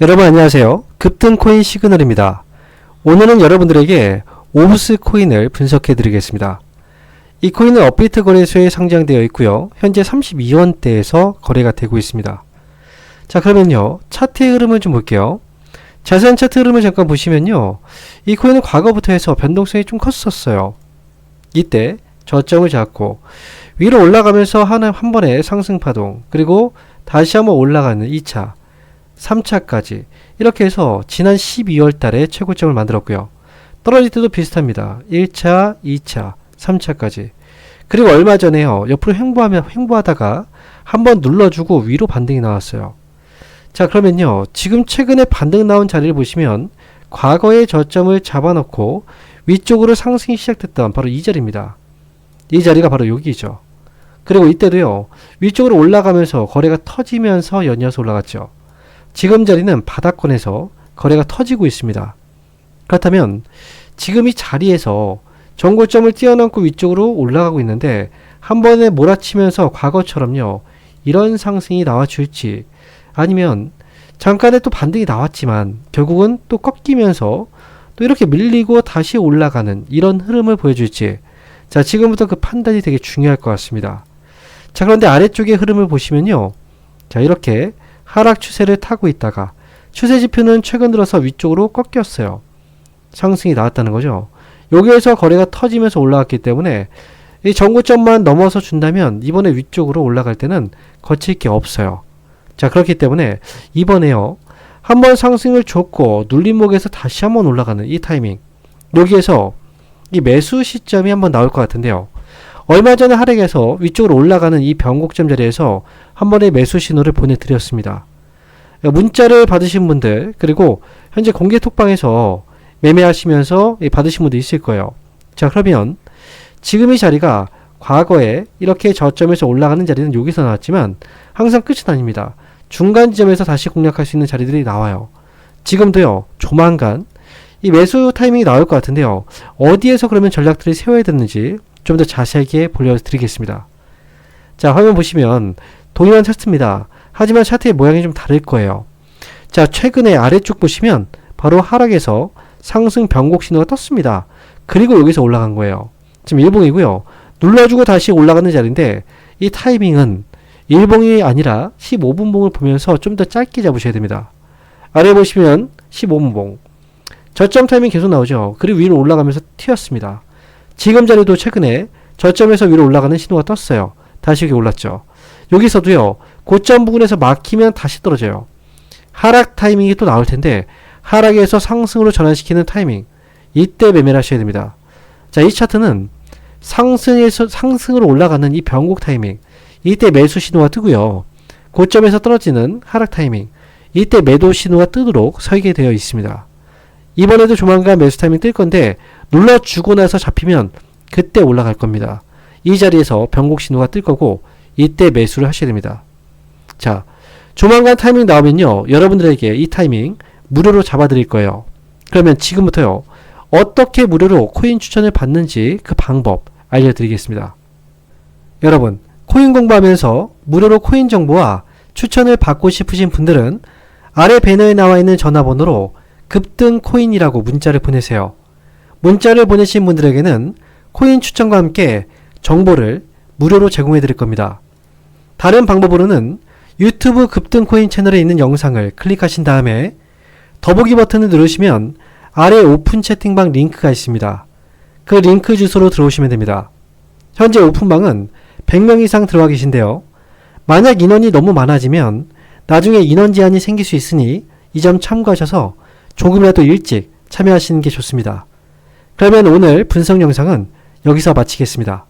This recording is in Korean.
여러분 안녕하세요. 급등 코인 시그널입니다. 오늘은 여러분들에게 오브스 코인을 분석해 드리겠습니다. 이 코인은 업비트 거래소에 상장되어 있고요. 현재 32원대에서 거래가 되고 있습니다. 자, 그러면요. 차트의 흐름을 좀 볼게요. 자세한 차트 흐름을 잠깐 보시면요. 이 코인은 과거부터 해서 변동성이 좀 컸었어요. 이때 저점을 잡고 위로 올라가면서 하나 한 번에 상승 파동, 그리고 다시 한번 올라가는 2차, 3차까지 이렇게 해서 지난 12월 달에 최고점을 만들었고요. 떨어질 때도 비슷합니다. 1차, 2차, 3차까지. 그리고 얼마 전에요. 옆으로 횡보하며 횡보하다가 한번 눌러주고 위로 반등이 나왔어요. 자, 그러면요. 지금 최근에 반등 나온 자리를 보시면 과거의 저점을 잡아놓고 위쪽으로 상승이 시작됐던 바로 이 자리입니다. 이 자리가 바로 여기죠. 그리고 이때도요. 위쪽으로 올라가면서 거래가 터지면서 연이어서 올라갔죠. 지금 자리는 바닥권에서 거래가 터지고 있습니다. 그렇다면 지금 이 자리에서 정고점을 뛰어넘고 위쪽으로 올라가고 있는데 한 번에 몰아치면서 과거처럼요. 이런 상승이 나와줄지 아니면 잠깐의 또 반등이 나왔지만 결국은 또 꺾이면서 또 이렇게 밀리고 다시 올라가는 이런 흐름을 보여줄지 자 지금부터 그 판단이 되게 중요할 것 같습니다. 자 그런데 아래쪽의 흐름을 보시면요. 자 이렇게 하락 추세를 타고 있다가 추세 지표는 최근 들어서 위쪽으로 꺾였어요. 상승이 나왔다는 거죠. 여기에서 거래가 터지면서 올라왔기 때문에 이 정고점만 넘어서 준다면 이번에 위쪽으로 올라갈 때는 거칠 게 없어요. 자 그렇기 때문에 이번에요. 한번 상승을 줬고 눌림목에서 다시 한번 올라가는 이 타이밍 여기에서 이 매수 시점이 한번 나올 것 같은데요. 얼마 전에 하락해서 위쪽으로 올라가는 이 변곡점 자리에서 한 번의 매수 신호를 보내드렸습니다. 문자를 받으신 분들 그리고 현재 공개 톡방에서 매매하시면서 받으신 분도 있을 거예요. 자 그러면 지금 이 자리가 과거에 이렇게 저점에서 올라가는 자리는 여기서 나왔지만 항상 끝은 아닙니다. 중간 지점에서 다시 공략할 수 있는 자리들이 나와요. 지금도요 조만간 이 매수 타이밍이 나올 것 같은데요. 어디에서 그러면 전략들을 세워야 되는지 좀 더 자세하게 보여드리겠습니다. 자, 화면 보시면 동일한 차트입니다. 하지만 차트의 모양이 좀 다를 거예요. 자, 최근에 아래쪽 보시면 바로 하락에서 상승 변곡 신호가 떴습니다. 그리고 여기서 올라간 거예요. 지금 일봉이고요. 눌러주고 다시 올라가는 자리인데 이 타이밍은 일봉이 아니라 15분봉을 보면서 좀 더 짧게 잡으셔야 됩니다. 아래 보시면 15분봉. 저점 타이밍 계속 나오죠. 그리고 위로 올라가면서 튀었습니다. 지금 자리도 최근에 저점에서 위로 올라가는 신호가 떴어요. 다시 여기 올랐죠. 여기서도요. 고점 부근에서 막히면 다시 떨어져요. 하락 타이밍이 또 나올 텐데 하락에서 상승으로 전환시키는 타이밍 이때 매매를 하셔야 됩니다. 자, 이 차트는 상승에서 상승으로 올라가는 이 변곡 타이밍 이때 매수 신호가 뜨고요. 고점에서 떨어지는 하락 타이밍 이때 매도 신호가 뜨도록 설계되어 있습니다. 이번에도 조만간 매수 타이밍 뜰 건데 눌러주고 나서 잡히면 그때 올라갈 겁니다. 이 자리에서 변곡 신호가 뜰 거고 이때 매수를 하셔야 됩니다. 자, 조만간 타이밍 나오면요. 여러분들에게 이 타이밍 무료로 잡아드릴 거예요. 그러면 지금부터요. 어떻게 무료로 코인 추천을 받는지 그 방법 알려드리겠습니다. 여러분, 코인 공부하면서 무료로 코인 정보와 추천을 받고 싶으신 분들은 아래 배너에 나와 있는 전화번호로 급등 코인이라고 문자를 보내세요. 문자를 보내신 분들에게는 코인 추천과 함께 정보를 무료로 제공해 드릴 겁니다. 다른 방법으로는 유튜브 급등 코인 채널에 있는 영상을 클릭하신 다음에 더보기 버튼을 누르시면 아래 오픈 채팅방 링크가 있습니다. 그 링크 주소로 들어오시면 됩니다. 현재 오픈방은 100명 이상 들어와 계신데요. 만약 인원이 너무 많아지면 나중에 인원 제한이 생길 수 있으니 이 점 참고하셔서 조금이라도 일찍 참여하시는 게 좋습니다. 그러면 오늘 분석 영상은 여기서 마치겠습니다.